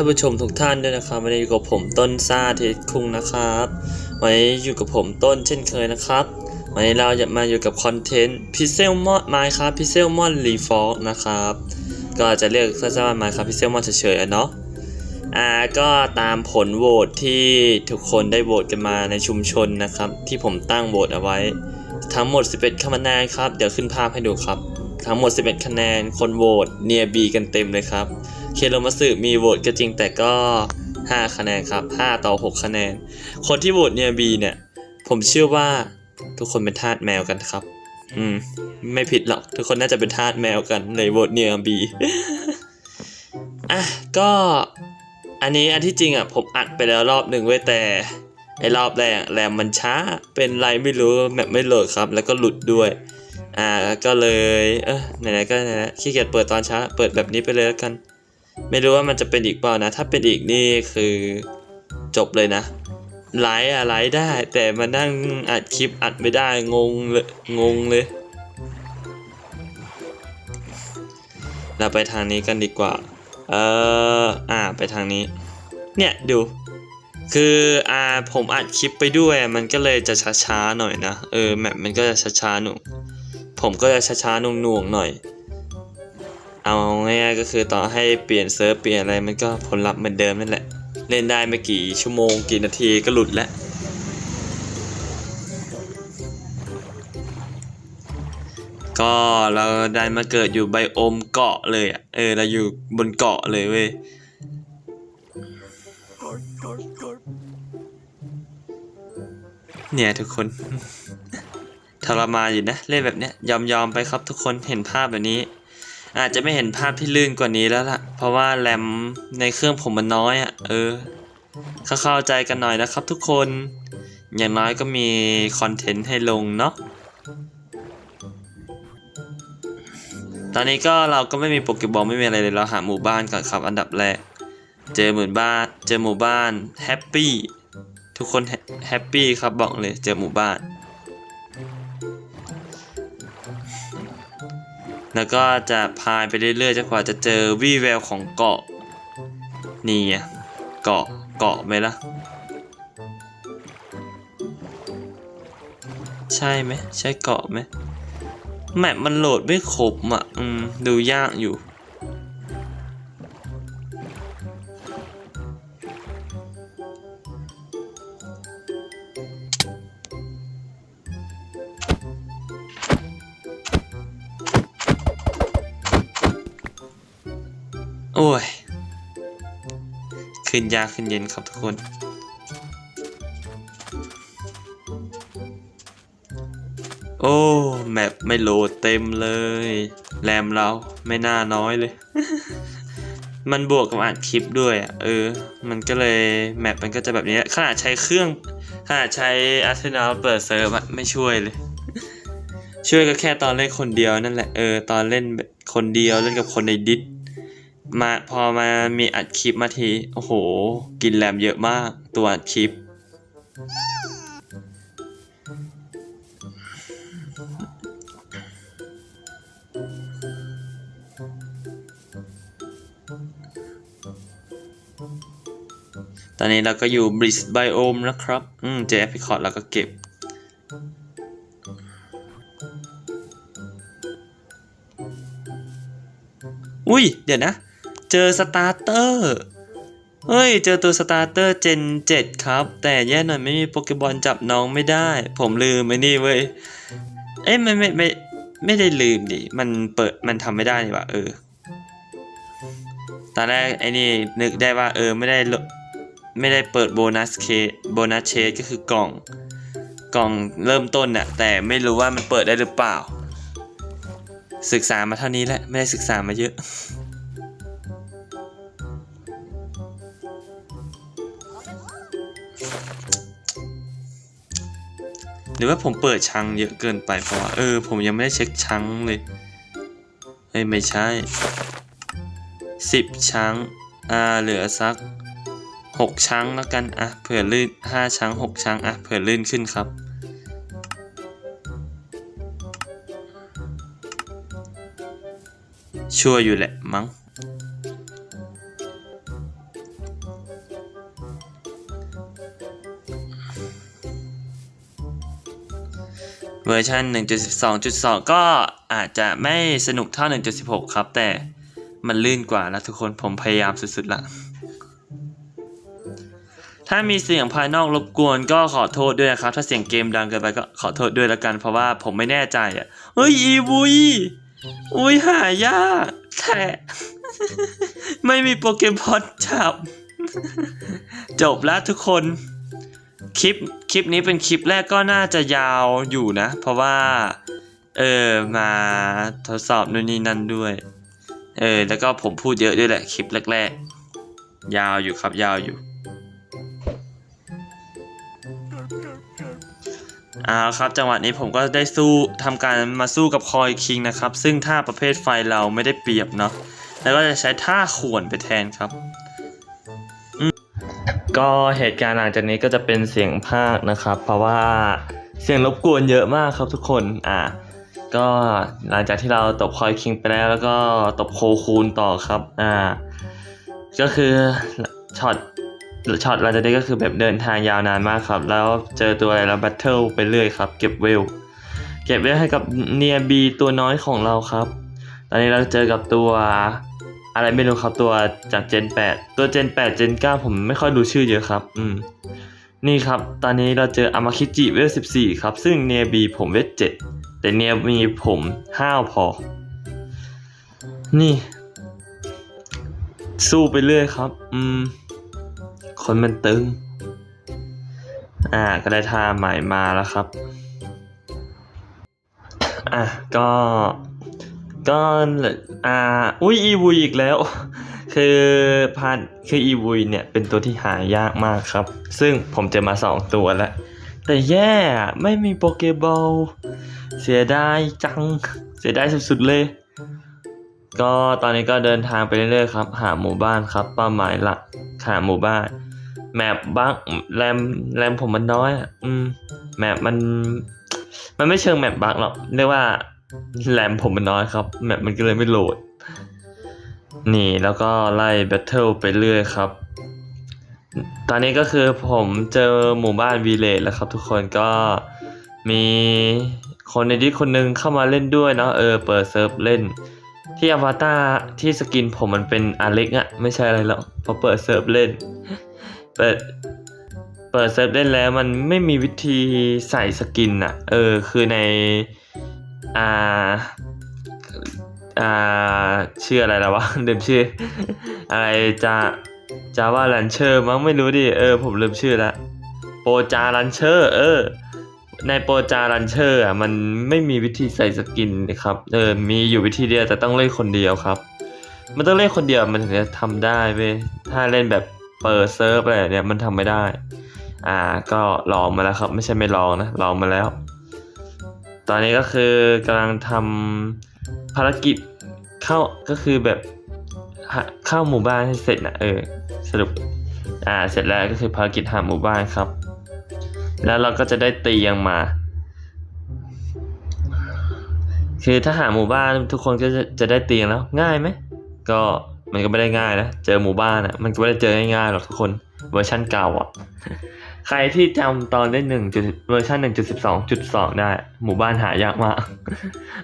ท่านผู้ชมทุกท่านด้วยนะครับวันนี้อยู่กับผมต้นซ่าเทสคุงนะครับวันนี้อยู่กับผมต้นเช่นเคยนะครับวันนี้เราจะมาอยู่กับคอนเทนต์พิเซลมอนไมค์ครับพิเซลมอนรีฟอร์นะครับก็จะเรียกสั้นๆว่าไมค์ครับพิเซลมอนเฉยๆอะเนาะอ่าก็ตามผลโหวตที่ทุกคนได้โหวตกันมาในชุมชนนะครับ ที่ผมตั้งโหวตเอาไว้ ทั้งหมด 11คะแนนครับเดี๋ยวขึ้นภาพให้ดูครับ ทั้งหมด 11 คะแนนคนโหวตเนียบีกันเต็มเลยครับ เคโรมาสึมีโหวตก็จริงแต่ก็ 5 คะแนนครับ 5 ต่อ 6 คะแนน คนที่โหวตเนียบีเนี่ย ผมเชื่อว่าทุกคนเป็นทาสแมวกันครับ อืม ไม่ผิดหรอก ทุกคนน่าจะเป็นทาสแมวกันเลยโหวตเนียบีอะก็อันนี้อันที่จริงอะผมอัดไปแล้วรอบหนึ่งไว้ยแต่ไอ้รอบแรกแรมมันช้าเป็นไรไม่รู้แบบไม่โหลดครับ แล้วก็หลุดด้วย อ่าก็เลย เออไหนๆก็ไหนๆขี้เกียจเปิดตอนช้า เปิดแบบนี้ไปเลยแล้วกัน ไม่รู้ว่ามันจะเป็นอีกเปล่านะ ถ้าเป็นอีกนี่คือจบเลยนะไลฟ์อะไลฟ์ได้ แต่มานั่งอัดคลิปอัดไม่ได้งงเลยงงเลย เราไปทางนี้กันดีกว่า เอออ่าไปทางนี้ เนี่ยดู คืออ่าผมอัดคลิปไปด้วยมันก็เลยจะช้าๆหน่อยนะ เออแมปมันก็จะช้าๆหน่วงผมก็จะช้าๆหน่วงๆหน่อย เอาง่ายๆก็คือต่อให้เปลี่ยนเซิร์ฟเปลี่ยนอะไรมันก็ผลลัพธ์เหมือนเดิมนั่นแหละ เล่นได้ไม่กี่ชั่วโมงกี่นาทีก็หลุดแล้วก็เราได้มาเกิดอยู่ไบโอมเกาะเลยอะเออเราอยู่บนเกาะเลยเว้ยเนี่ยทุกคนทรมานอยู่นะ เล่นแบบเนี้ยยอมยอมไปครับทุกคนเห็นภาพแบบนี้ อาจจะไม่เห็นภาพที่ลื่นกว่านี้แล้วล่ะ เพราะว่าแรมในเครื่องผมมันน้อยอะ่ะ เออเข้าเข้าใจกันหน่อยนะครับทุกคน อย่างน้อยก็มีคอนเทนต์ให้ลงเนาะ ตอนนี้ก็เราก็ไม่มีโปเกบอลไม่มีอะไรเลยเราหาหมู่บ้านก่อนครับ อันดับแรก เจอหมู่บ้าน เจอหมู่บ้านแฮปปี้ ทุกคนแฮปปี้ครับบอกเลย เจอหมู่บ้าน แล้วก็จะพายไปเรื่อยๆจนกว่าจะเจอวี่แววของเกาะ นี่เกาะเกาะไหมล่ะ ใช่ไหมใช่เกาะไหมแมปมันโหลดไม่ครบอะ อืม ดูยากอยู่ ขึ้นยากขึ้นเย็นครับทุกคน โอ้แมปไม่โหลดเต็มเลย แรมเราไม่น่าน้อยเลย มันบวกกับอัดคลิปด้วยอะเออ มันก็เลยแมปมันก็จะแบบนี้ขนาดใช้เครื่องขนาดใช้อาร์เซนอลเปิดเซิร์ฟอะไม่ช่วยเลย ช่วยก็แค่ตอนเล่นคนเดียวนั่นแหละเออตอนเล่นแบบคนเดียวเล่นกับคนในดิส มาพอมามีอัดคลิปมาที โอ้โห กินแรมเยอะมาก ตัวอัดคลิป ตอนนี้เราก็อยู่บริสไบโอมนะครับ อืม เจอแอปพลิคอร์ดเราก็เก็บอุ้ย เดี๋ยวนะ เจอสตาร์เตอร์เฮ้ย เจอตัวสตาร์เตอร์เจน7ครับ แต่แย่หน่อยไม่มีโปเกบอลจับน้องไม่ได้ ผมลืมไอ้นี่เว้ย เอ้ยไม่ไม่ไม่ไม่ได้ลืมดิ มันเปิดมันทำไม่ได้นี่ว่าเออ ตอนแรกไอ้นี่นึกได้ว่าเออไม่ได้ไม่ได้เปิดโบนัสเคโบนัสเชสก็คือกล่องกล่องเริ่มต้นน่ะแต่ไม่รู้ว่ามันเปิดได้หรือเปล่า ศึกษามาเท่านี้แหละ ไม่ได้ศึกษามาเยอะ หรือว่าผมเปิดชังเยอะเกินไปเพราะว่าเออ ผมยังไม่ได้เช็คชังเลยเอ้ยไม่ใช่สิบชังอ่าเหลือสักหกชังแล้วกันอะเผื่อลื่นห้าชังหกชังอะเผื่อลื่นขึ้นครับชัวร์อยู่แหละมั้ง วอร์ชัน1.12.2 ก็อาจจะไม่สนุกเท่า 1.16 ครับ แต่มันลื่นกว่าแล้วทุกคนผมพยายามสุดๆละถ้ามีเสียงภายนอกรบกวนก็ขอโทษด้วยนะครับ ถ้าเสียงเกมดังเกินไปก็ขอโทษด้วยละกัน เพราะว่าผมไม่แน่ใจอะเฮ้ยอีวุยอุ้ยหายากแท้ไม่มีโปเกมอนจับ จบแล้วทุกคน คลิปคลิปนี้เป็นคลิปแรกก็น่าจะยาวอยู่นะ เพราะว่า เออมาทดสอบนู่นนี่นั่นด้วย เออแล้วก็ผมพูดเยอะด้วยแหละคลิปแรกๆ ยาวอยู่ครับยาวอยู่เอาครับจังหวะนี้ผมก็ได้สู้ทำการมาสู้กับคอยคิงนะครับ ซึ่งท่าประเภทไฟเราไม่ได้เปรียบเนาะแล้วก็จะใช้ท่าข่วนไปแทนครับ ก็เหตุการณ์หลังจากนี้ก็จะเป็นเสียงภาคนะครับ เพราะว่าเสียงรบกวนเยอะมากครับทุกคนอ่าก็หลังจากที่เราตบคอยคิงไปแล้วแล้วก็ตบโคคูนต่อครับอ่าก็คือช็อตช็อตหลังจากนี้ก็คือแบบเดินทางยาวนานมากครับ แล้วเจอตัวอะไรแล้วแบทเทิลไปเรื่อยครับ เก็บเวลเก็บเวลให้กับเนียบีตัวน้อยของเราครับ ตอนนี้เราเจอกับตัว อะไรไม่รู้ครับตัวจากเจน8ตัวเจน8เจน9ผมไม่ค่อยดูชื่อเยอะครับ อืม นี่ครับ ตอนนี้เราเจออามาคิจิเวล14 ครับ ซึ่งเนียบีผมเวล7แต่เนียมีผมห้าวพอ นี่ สู้ไปเรื่อยครับ อืม คนมันตึง อ่า ก็ได้ท่าใหม่มาแล้วครับ อะ ก็ ก็อ่าอุ้ยอีวุยอีกแล้ว คือพันคืออีวุยเนี่ยเป็นตัวที่หายากมากครับ ซึ่งผมเจอมาสองตัวแล้ว แต่แย่ไม่มีโปเกบอลเสียดายจัง เสียดายสุดๆเลย ก็ตอนนี้ก็เดินทางไปเรื่อยๆครับ หาหมู่บ้านครับเป้าหมายหลักหาหมู่บ้าน แมปบักแรมแรมผมมันน้อยอะอืมแมปมัน มันไม่เชิงแมปบักหรอกเรียกว่า แรมผมมันน้อยครับแมปมันก็เลยไม่โหลด นี่แล้วก็ไล่แบทเทิลไปเรื่อยครับ ตอนนี้ก็คือผมเจอหมู่บ้านวีเลจแล้วครับ ทุกคนก็มีคนในดิสคนหนึงเข้ามาเล่นด้วยเนาะเออเปิดเซิร์ฟเล่น ที่อวตารที่สกินผมมันเป็นอเล็กอะไม่ใช่อะไรหรอกพอเปิดเซิร์ฟเล่น เปิดเปิดเซิร์ฟเล่นแล้วมันไม่มีวิธีใส่สกินอะเออคือใน อ่าอ่าชื่ออะไรแล้ววะลืมชื่อ อะไรจะจาว่าลันเชอร์มั้งไม่รู้ดิเออผมลืมชื่อละโปรจาลันเชอร์ เออ ในโปรจารันเชอร์อะมันไม่มีวิธีใส่สกินนะครับเออมีอยู่วิธีเดียวแต่ต้องเล่นคนเดียวครับ มันต้องเล่นคนเดียวมันถึงจะทำได้เว้ยถ้าเล่นแบบเปิดเซิร์ฟอะไรเนี่ยมันทำไม่ได้ อ่าก็ลองมาแล้วครับ ไม่ใช่ไม่ลองนะลองมาแล้ว ตอนนี้ก็คือกำลังทำภารกิจเข้าก็คือแบบเข้าหมู่บ้านให้เสร็จนะเออสรุปอ่าเสร็จแล้วก็คือภารกิจหาหมู่บ้านครับ แล้วเราก็จะได้เตียงมา คือถ้าหาหมู่บ้านทุกคนก็จะจะได้เตียงแล้วง่ายไหมก็มันก็ไม่ได้ง่ายนะ เจอหมู่บ้านอะ มันก็ไม่ได้เจอง่ายๆหรอกทุกคนเวอร์ชันเก่าอะ ใครที่จำตอนเล่นหนึ่งจุดเวอร์ชันหนึ่งจุดสิบสองจุดสองได้ หมู่บ้านหายากมาก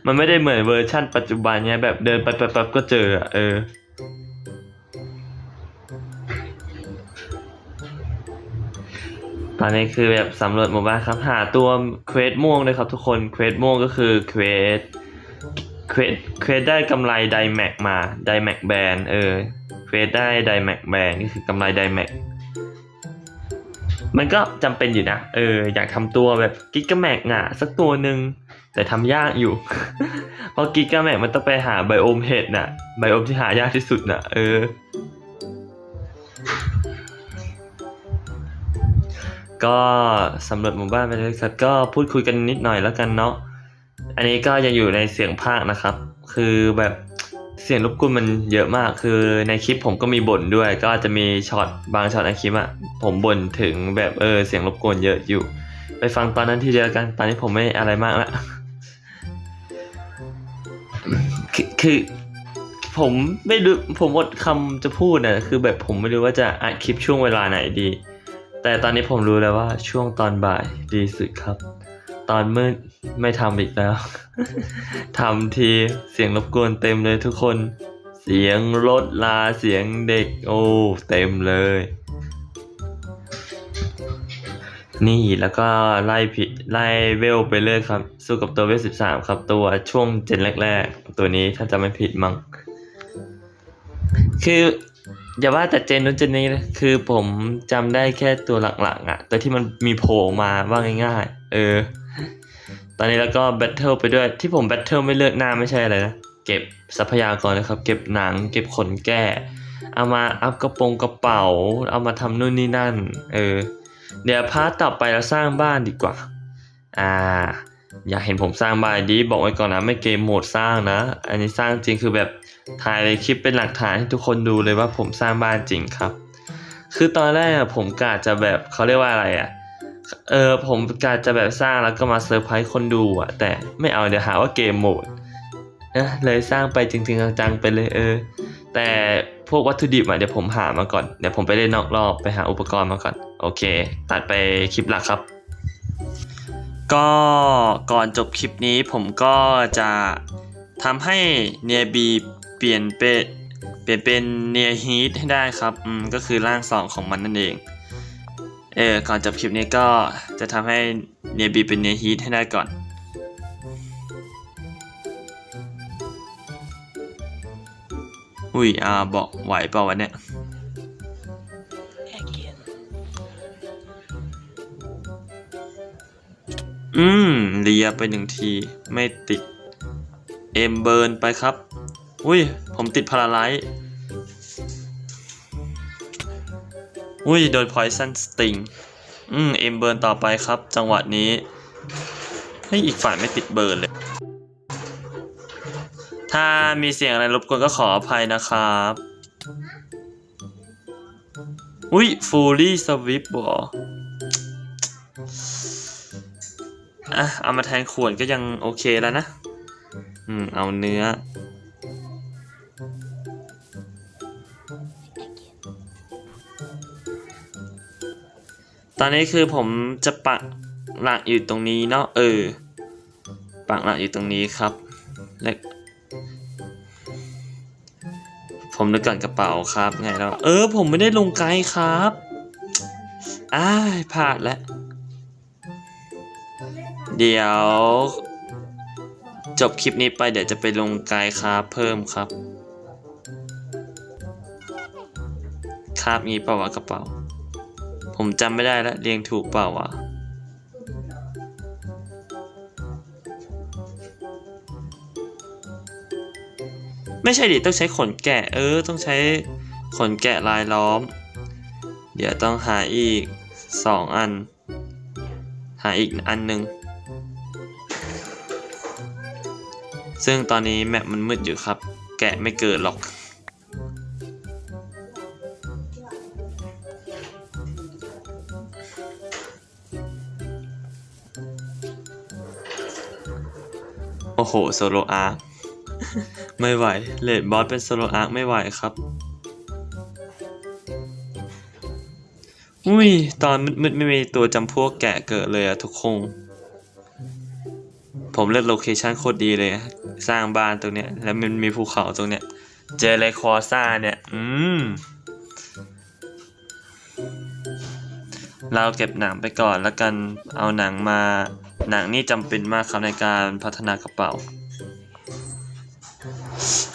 มันไม่ได้เหมือนเวอร์ชันปัจจุบันเนี้ยแบบเดินไปปั๊บๆก็เจออะเออตอนนี้คือแบบสำรวจหมู่บ้านครับหาตัวเควสม่วงเลยครับทุกคนเควสม่วงก็คือเควสเควสเควสได้กำไรไดแม็กมาไดแม็กแบนเออเควสได้ไดแม็กแบนก็คือกำไรไดแม็ก มันก็จำเป็นอยู่นะ เออ อยากทำตัวแบบกิกะแมกอะสักตัวหนึ่งแต่ทำยากอยู่ เพราะกิกะแมกมันต้องไปหาไบโอมเห็ดน่ะ ไบโอมที่หายากที่สุดน่ะ เออ ก็สำรวจหมู่บ้านไปเลยครับก็พูดคุยกันนิดหน่อยแล้วกันเนาะ อันนี้ก็ยังอยู่ในเสียงภาคนะครับ คือแบบ เสียงรบกวนมันเยอะมากคือในคลิปผมก็มีบ่นด้วย ก็จะมีช็อตบางช็อตในคลิปอะผมบ่นถึงแบบเออเสียงรบกวนเยอะอยู่ ไปฟังตอนนั้นที่เดียวกันตอนนี้ผมไม่อะไรมากละคือคือผมไม่รู้ผมอดคำจะพูดนะคือแบบผมไม่รู้ว่าจะอัดคลิปช่วงเวลาไหนดี แต่ตอนนี้ผมรู้แล้วว่าช่วงตอนบ่ายดีสุดครับ ตอนมืดไม่ทำอีกแล้ว ทำทีเสียงรบกวนเต็มเลยทุกคน เสียงรถลาเสียงเด็กโอ้เต็มเลย นี่แล้วก็ไล่ผิดไล่เวลไปเรื่อยครับ สู้กับตัวเวลสิบสามครับ ตัวช่วงเจนแรกๆ ตัวนี้ถ้าจะไม่ผิดมั้งคืออย่าว่าแต่เจนนู้นเจนนี้นะคือผมจำได้แค่ตัวหลังๆอะตัวที่มันมีโผล่มาว่าง่ายๆ เออ ตอนนี้แล้วก็แบทเทิลไปด้วยที่ผมแบทเทิลไม่เลือกหน้าไม่ใช่อะไรนะ เก็บทรัพยากรนะครับ เก็บหนัง เก็บขนแก้ เอามาอัพกระโปรงกระเป๋า เอามาทำนู่นนี่นั่น เออ เดี๋ยวพาร์ทต่อไปเราสร้างบ้านดีกว่า อ่า อยากเห็นผมสร้างบ้านดีบอกไว้ก่อนนะ ไม่เกมโหมดสร้างนะ อันนี้สร้างจริงคือแบบถ่ายคลิปเป็นหลักฐานให้ทุกคนดูเลยว่าผมสร้างบ้านจริงครับ คือตอนแรกผมกะจะแบบเขาเรียกว่าอะไรอะ เออผมกะจะแบบสร้างแล้วก็มาเซอร์ไพรส์คนดูอะแต่ไม่เอาเดี๋ยวหาว่าเกมโหมดนะเลยสร้างไปจริงๆจังๆไปเลยเออ แต่พวกวัตถุดิบอะเดี๋ยวผมหามาก่อนเดี๋ยวผมไปเล่นนอกรอบไปหาอุปกรณ์มาก่อน โอเค ตัดไปคลิปหลักครับ ก็ก่อนจบคลิปนี้ผมก็จะทำให้เนียบีเปลี่ยนเป็นเปลี่ยนเป็นเนียฮีทให้ได้ครับอืมก็คือร่างสองของมันนั่นเอง เออก่อนจบคลิปนี้ก็จะทำให้เนียบีเป็นเนียฮีทให้ได้ก่อนอุ้ยอ่าบอกไหวเปล่าวะเนี่ยอืมเลียไปหนึ่งทีไม่ติด เอ็มเบิร์นไปครับ อุ้ย ผมติดพาราไลท์ อุ้ยโดนพอยซันสติงอืม เอ็มเบิร์นต่อไปครับ จังหวะนี้ ให้อีกฝ่ายไม่ติดเบิร์นเลย ถ้ามีเสียงอะไรรบกวนก็ขออภัยนะครับ อุ้ยฟูลี่สวิปบออะ เอามาแทนขวดก็ยังโอเคแล้วนะ อืม เอาเนื้อ ตอนนี้คือผมจะปักหลักอยู่ตรงนี้เนาะเออ ปักหลักอยู่ตรงนี้ครับและผมนึกก่อนกระเป๋าครับไงแล้วเออ ผมไม่ได้ลงไกด์ครับอ้าพลาดแล้วเดี๋ยว จบคลิปนี้ไปเดี๋ยวจะไปลงไกด์คราฟเพิ่มครับ คราฟงี้เปล่าวะกระเป๋า ผมจำไม่ได้แล้วเรียงถูกเปล่าวะไม่ใช่ดิต้องใช้ขนแกะ เออ ต้องใช้ขนแกะลายล้อม เดี๋ยวต้องหาอีกสองอัน หาอีกอันหนึ่งซึ่งตอนนี้แมปมันมืดอยู่ครับ แกะไม่เกิดหรอก โอ้โหโซโลอาร์คไม่ไหวเลดบอสเป็นโซโลอาร์คไม่ไหวครับ อุ้ย ตอนมืดๆไม่มีตัวจำพวกแกะเกิดเลยอะทุกคง ผมเลือกโลเคชันโคตรดีเลย สร้างบ้านตรงเนี้ย แล้วมันมีภูเขาตรงเนี้ย เจอเลยคอซ่าเนี่ย อืม เราเก็บหนังไปก่อนแล้วกันเอาหนังมา หนังนี่จำเป็นมากครับในการพัฒนากระเป๋า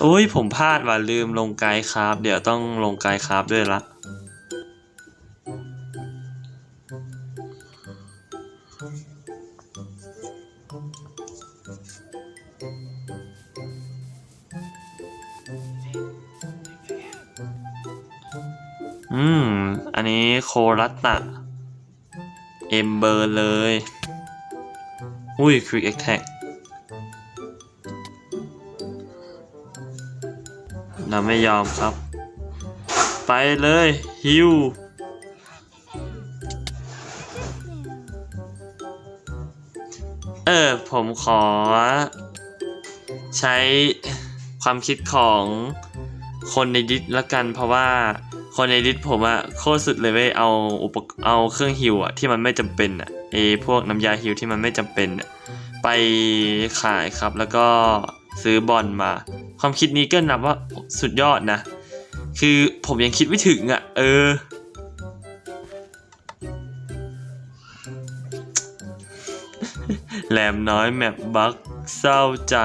อุ้ยผมพลาดว่ะลืมลงไกด์ครับ เดี๋ยวต้องลงไกด์ครับด้วยละอืม อันนี้โครัตตะ เอมเบอร์เลย อุ้ยควิกเอ็กแท็กเราไม่ยอมครับ ไปเลยฮิวเออ ผมขอ ใช้ความคิดของคนในดิสละกันเพราะว่าคนในดิสผมอะโคตรสุดเลยเว้ยเอาอุปเอาเครื่องฮิวอะที่มันไม่จำเป็นอะ เอพวกน้ำยาฮิวที่มันไม่จำเป็นไปขายครับ แล้วก็ซื้อบอลมา ความคิดนี้ก็นับว่าสุดยอดนะ คือผมยังคิดไม่ถึงอะ เออ แหลมน้อยแมปบักเศร้าใจ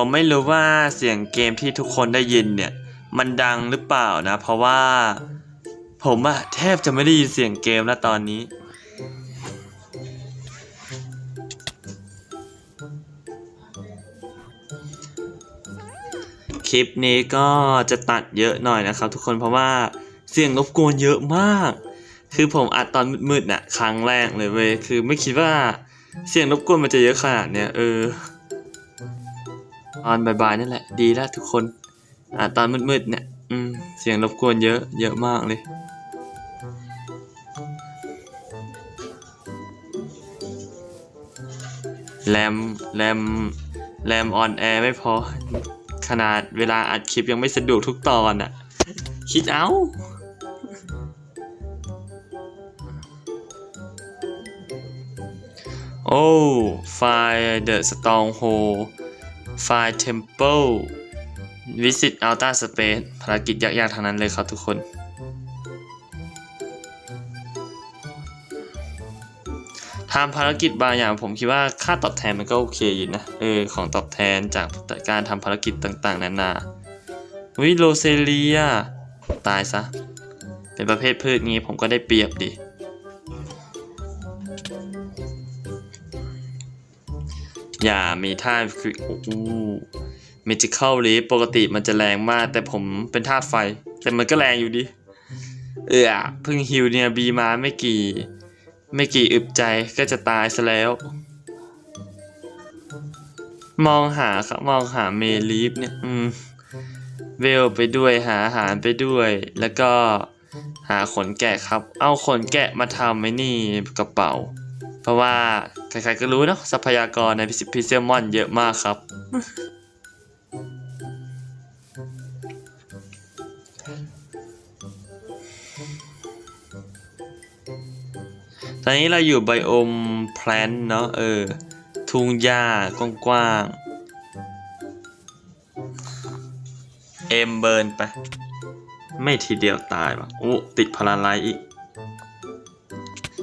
ผมไม่รู้ว่าเสียงเกมที่ทุกคนได้ยินเนี่ย มันดังหรือเปล่านะ เพราะว่า ผมอะแทบจะไม่ได้ยินเสียงเกมแล้วตอนนี้ คลิปนี้ก็จะตัดเยอะหน่อยนะครับทุกคนเพราะว่าเสียงรบกวนเยอะมาก คือผมอัดตอนมืดๆน่ะครั้งแรกเลยเว้ยคือไม่คิดว่าเสียงรบกวนมันจะเยอะขนาดเนี้ยเออ ตอนบ่ายๆนั่นแหละ ดีแล้วทุกคน อ่าตอนมืดๆเนี่ย อืม เสียงรบกวนเยอะ เยอะมากเลย แรม แรม แรมออนแอร์ไม่พอ ขนาดเวลาอัดคลิปยังไม่สะดวกทุกตอนอะคิดเอาโอ้ไฟล์ The Stronghold ไฟล์ Temple Visit Outer Space ภารกิจยากๆทางนั้นเลยครับทุกคน ทำภารกิจบางอย่างผมคิดว่าค่าตอบแทนมันก็โอเคอยู่นะ เออ ของตอบแทนจากการทำภารกิจต่างๆ นานาวิโรเซเลีย ตายซะ เป็นประเภทพืชงี้ผมก็ได้เปรียบดิ อย่ามีท่าคือโอ้โห Magical Leap ปกติมันจะแรงมาก แต่ผมเป็นธาตุไฟ แต่มันก็แรงอยู่ดิ เออเพิ่งฮิวเนี่ยบีมาไม่กี่ ไม่กี่อึบใจก็จะตายซะแล้ว มองหาครับมองหาเมลีฟเนี่ย อืม เวลไปด้วยหาอาหารไปด้วย แล้วก็หาขนแกะครับ เอาขนแกะมาทำไอ้นี่กระเป๋า ราะว่าใครๆก็รู้เนาะทรัพยากรในพิเซลมอนเยอะมากครับ ตอนนี้เราอยู่ไบโอมแพลนเนาะเออ ทุ่งหญ้ากว้างๆ เอ็มเบิร์นไป ไม่ทีเดียวตายว่ะโอ้ติดพลาไลท์อีก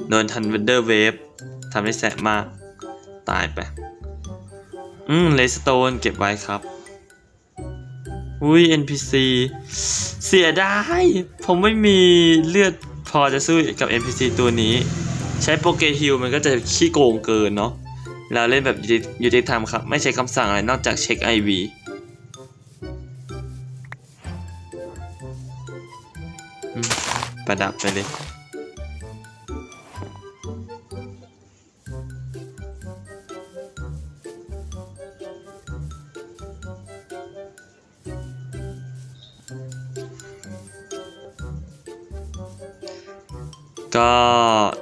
โดนทันเวนเดอร์เวฟ ทำได้แสบมาก ตายไป อืมเลสโตนเก็บไว้ครับ อุ้ย NPC เสียดาย ผมไม่มีเลือดพอจะสู้กับ NPC ตัวนี้ ใช้โปเกฮิลมันก็จะขี้โกงเกินเนาะเราเล่นแบบยูทิธรรมครับ ไม่ใช้คำสั่งอะไรนอกจากเช็ค IV อืมประดับไปเลย ก็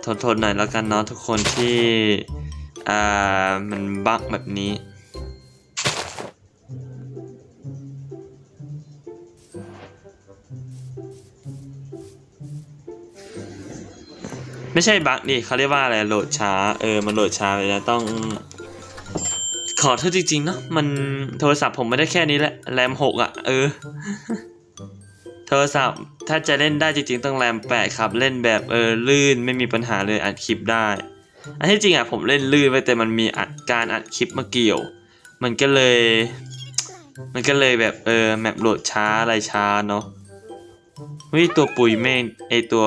ทนทนๆหน่อยแล้วกันเนาะทุกคนที่ อ่า มันบั๊กแบบนี้ ไม่ใช่บั๊กดิเขาเรียกว่าอะไรโหลดช้า เออ มันโหลดช้าเลยนะต้อง ขอโทษจริงๆเนาะมันโทรศัพท์ผมไม่ได้แค่นี้แหละแรมหกอะ เออ โทรศัพท์ถ้าจะเล่นได้จริงๆต้องแรมแปดครับ เล่นแบบเออลื่นไม่มีปัญหาเลยอัดคลิปได้ อันที่จริงอะผมเล่นลื่นไปแต่มันมีอัดการอัดคลิปมาเกี่ยว มันก็เลย มันก็เลยแบบเออแมปโหลดช้าอะไรช้าเนาะ เฮ้ยตัวปุ๋ยเมฆไอตัว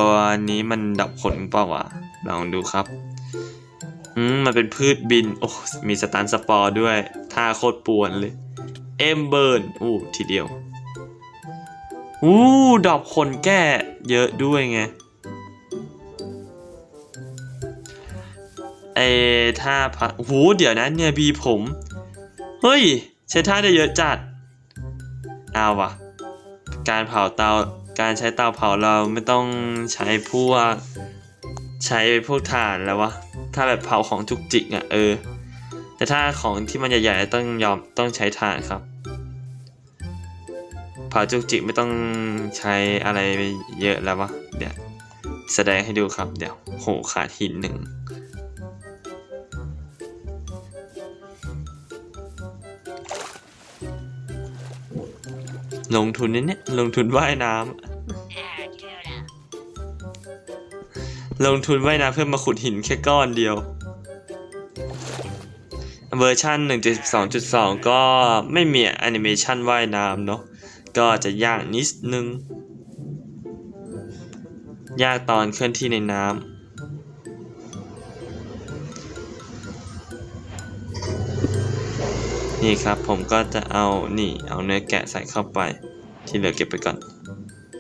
นี้มันดับขนเปล่าวะลองดูครับอืมมันเป็นพืชบิน โอ้มีสตันสปอร์ด้วยท่าโคตรป่วนเลย เอ็มเบิร์นอู้ทีเดียวอู้ดอกคนแก้เยอะด้วยไงไอ้ท่าพักโอ้เดี๋ยวนะเนี่ยบีผม เฮ้ย ใช้ท่าได้เยอะจัด เอาวะการเผาเตา การใช้เตาเผาเราไม่ต้องใช้พวกใช้พวกถ่านแล้ววะ ถ้าแบบเผาของจุกจิกอะ่ะเออ แต่ถ้าของที่มันใหญ่ๆต้องยอมต้องใช้ถ่านครับ เผาจุกจิกไม่ต้องใช้อะไรไเยอะแล้ววะ เดี๋ยวแสดงให้ดูครับเดี๋ยวโหขาดหินหนึ่งลงทุนนี่เนี่ยลงทุนว่ายน้ำ ลงทุนว่ายน้ำเพื่อมาขุดหินแค่ก้อนเดียว เวอร์ชัน1.12.2 ก็ไม่มีแอนิเมชันว่ายน้ำเนาะก็จะยากนิดนึง ยากตอนเคลื่อนที่ในน้ำนี่ครับผมก็จะเอานี่เอาเนื้อแกะใส่เข้าไป ที่เหลือเก็บไปก่อน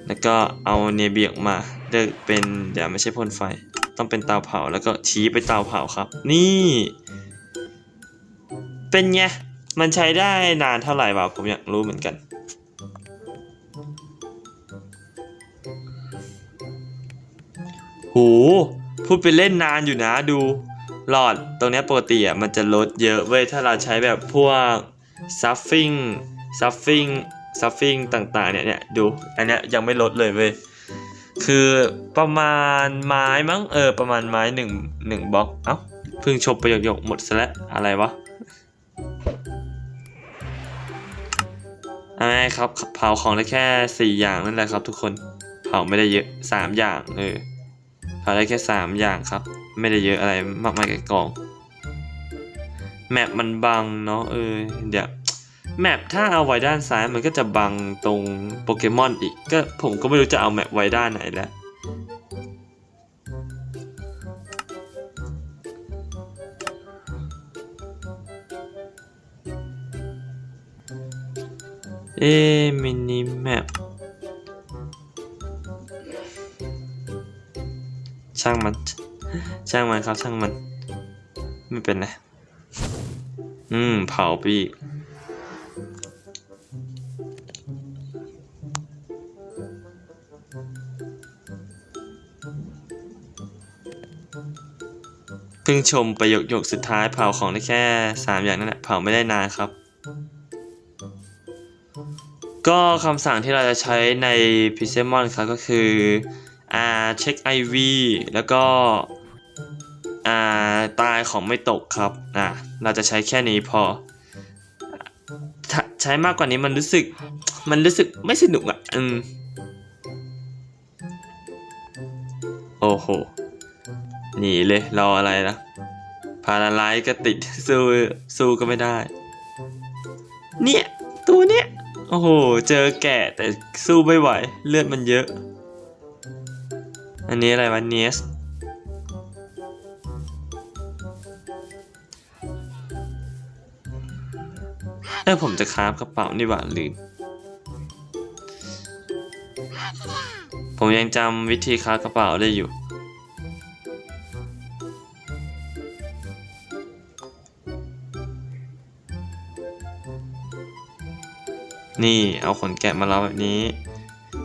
แล้วก็เอาเนเบียกมา เลือกเป็นเดี๋ยวไม่ใช่พ่นไฟ ต้องเป็นเตาเผาแล้วก็ชี้ไปเตาเผาครับ นี่ เป็นไงมันใช้ได้นานเท่าไหร่วะผมอยากรู้เหมือนกัน โห พูดไปเล่นนานอยู่นะดู หลอดตรงนี้ปกติอะมันจะลดเยอะเว้ย ถ้าเราใช้แบบพวกซัฟฟิงซัฟฟิงซัฟฟิงต่างๆเนี่ยเนี่ยดู อันเนี้ยยังไม่ลดเลยเว้ย คือประมาณไม้มั้งเออ ประมาณไม้หนึ่งหนึ่งบล็อกเอ้าเพิ่งชบไปหยกๆหมดซะแล้วอะไรวะไอะไรครับเผาของได้แค่สี่อย่างนั่นแหละครับ ทุกคนเผาไม่ได้เยอะสามอย่างเออเผาได้แค่สามอย่างครับ ไม่ได้เยอะอะไรมากมายกับกอง แมปมันบังเนาะเออเดี๋ยว แมปถ้าเอาไว้ด้านซ้ายมันก็จะบังตรงโปเกมอนอีก ก็ผมก็ไม่รู้จะเอาแมปไว้ด้านไหนแล้ว เอ๊มินิแมปช่างมัน ช่างมันครับช่างมัน ไม่เป็นไร อืม เผาไปอีก พิ่งชมประโยคหยกสุดท้ายเผาของได้แค่สามอย่างนั่นแหละเผาไม่ได้นานครับ ก็คำสั่งที่เราจะใช้ใน p i x e m o n ครับก็คืออาเช็ค IV แล้วก็อาตายของไม่ตกครับอ่าเราจะใช้แค่นี้พอ ใช้มากกว่านี้มันรู้สึกมันรู้สึกไม่สนุกอะอืมโอ้โห หนีเลยรออะไรนะพาราไลก็ติดสู้สู้ก็ไม่ได้ เนี่ย ตัวเนี้ยโอ้โห เจอแกะแต่สู้ไม่ไหว เลือดมันเยอะ อันนี้อะไรวะเนสเออผมจะคราฟกระเป๋านี่หว่าลืมผมยังจำวิธีคราฟกระเป๋าได้อยู่ นี่เอาขนแกะมาล้อแบบนี้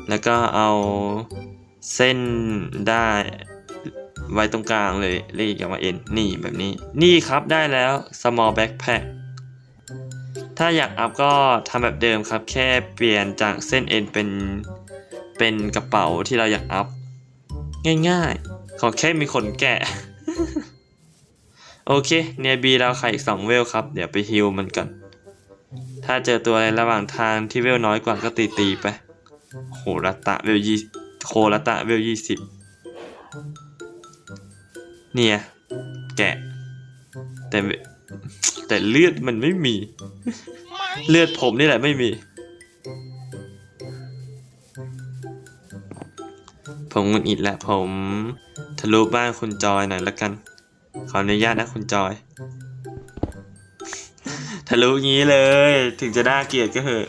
แล้วก็เอาเส้นได้ไว้ตรงกลางเลยเรียกอย่างว่าเอ็นนี่แบบนี้ นี่ครับได้แล้ว small backpack ถ้าอยากอัพก็ทำแบบเดิมครับ แค่เปลี่ยนจากเส้นเอ็นเป็นเป็นกระเป๋าที่เราอยากอัพ ง่ายๆ ขอแค่มีขนแกะ โอเค เนียบีเราขายอีก2เวลครับ เดี๋ยวไปฮิลมันกัน ถ้าเจอตัวอะไรระหว่างทางที่เวลน้อยกว่าก็ตีตีไป โหรัตะเวลยี่โครัตะเวลยี่สิบเนี่ยแกะ แต่แต่เลือดมันไม่มี เลือดผมนี่แหละไม่มี ผมงุนอิดแหล้วผมทะลุบ้านคุณจอยหน่อยละกัน ขออนุญาตนะคุณจอย ทะลุงี้เลย ถึงจะน่าเกลียดก็เหอะ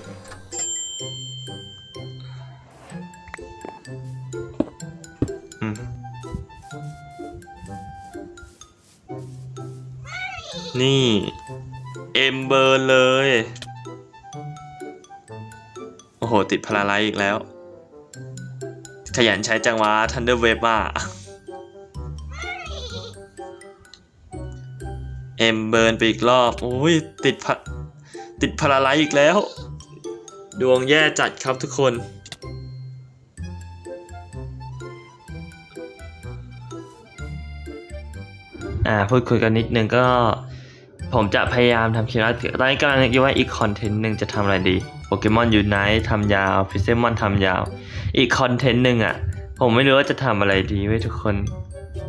นี่ เอ็มเบอร์เลย โอ้โห ติดพาราไลอีกแล้ว ขยันใช้จังหวะทันเดอร์เวฟอะ เอ็มเบิร์นไปอีกรอบโอ้ยติดพะติดพาราไลซ์อีกแล้ว ดวงแย่จัดครับทุกคนอ่าพูดคุยกันนิดนึงก็ผมจะพยายามทำคลิปแล้วตอนนี้กำลังนึกอยู่ว่าอีกคอนเทนต์หนึ่งจะทำอะไรดีโปเกมอนยูไนท์ทำยาวฟิเซมอนทำยาว อีกคอนเทนต์หนึ่งอะ ผมไม่รู้ว่าจะทำอะไรดีไว้ยทุกคน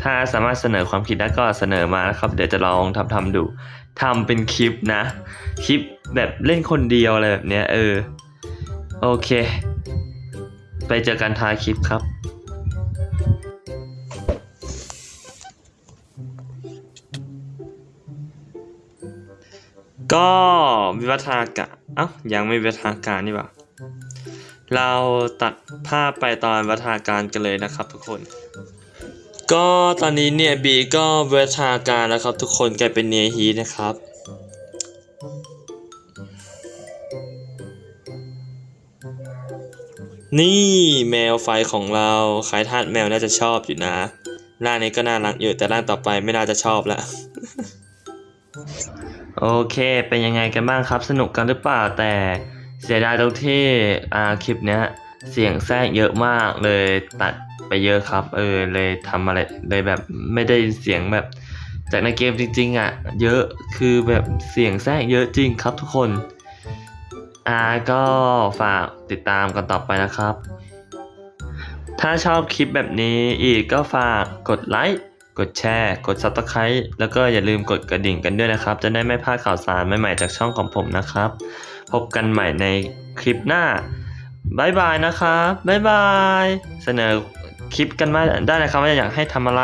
ถ้าสามารถเสนอความคิดได้ก็เสนอมานะครับ เดี๋ยวจะลองทำทำดูทำเป็นคลิปนะ คลิปแบบเล่นคนเดียวอะไรแบบเนี้ยเออ โอเค ไปเจอกันท้ายคลิปครับก็วิวัฒนาการเอ้ายังไม่วิวัฒนาการนี่หว่าเราตัดภาพไปตอนวิวัฒนาการกันเลยนะครับทุกคน ก็ตอนนี้เนี่ยบีก็วิวัฒนาการแล้วครับทุกคนกลายเป็นเนียฮีนะครับ นี่แมวไฟของเราใครทาสแมวน่าจะชอบอยู่นะร่างนี้ก็น่ารักอยู่แต่ร่างต่อไปไม่น่าจะชอบละโอเค เป็นยังไงกันบ้างครับ สนุกกันหรือเปล่าแต่เสียดายตรงที่อ่าคลิปเนี้ยเสียงแทรกเยอะมากเลยตัด ไปเยอะครับ เออเลยทำอะไรเลยแบบไม่ได้ยินเสียงแบบ จากในเกมจริง ๆอะ เยอะคือแบบเสียงแทรกเยอะจริงครับทุกคนอ่าก็ฝากติดตามกันต่อไปนะครับ ถ้าชอบคลิปแบบนี้อีกก็ฝากกดไลค์กดแชร์ กด Subscribe แล้วก็อย่าลืมกดกระดิ่งกันด้วยนะครับ จะได้ไม่พลาดข่าวสารใหม่ๆจากช่องของผมนะครับ พบกันใหม่ในคลิปหน้าบายบายนะครับบายบาย เสนอ คลิปกันมาได้นะครับว่าอยากให้ทำอะไร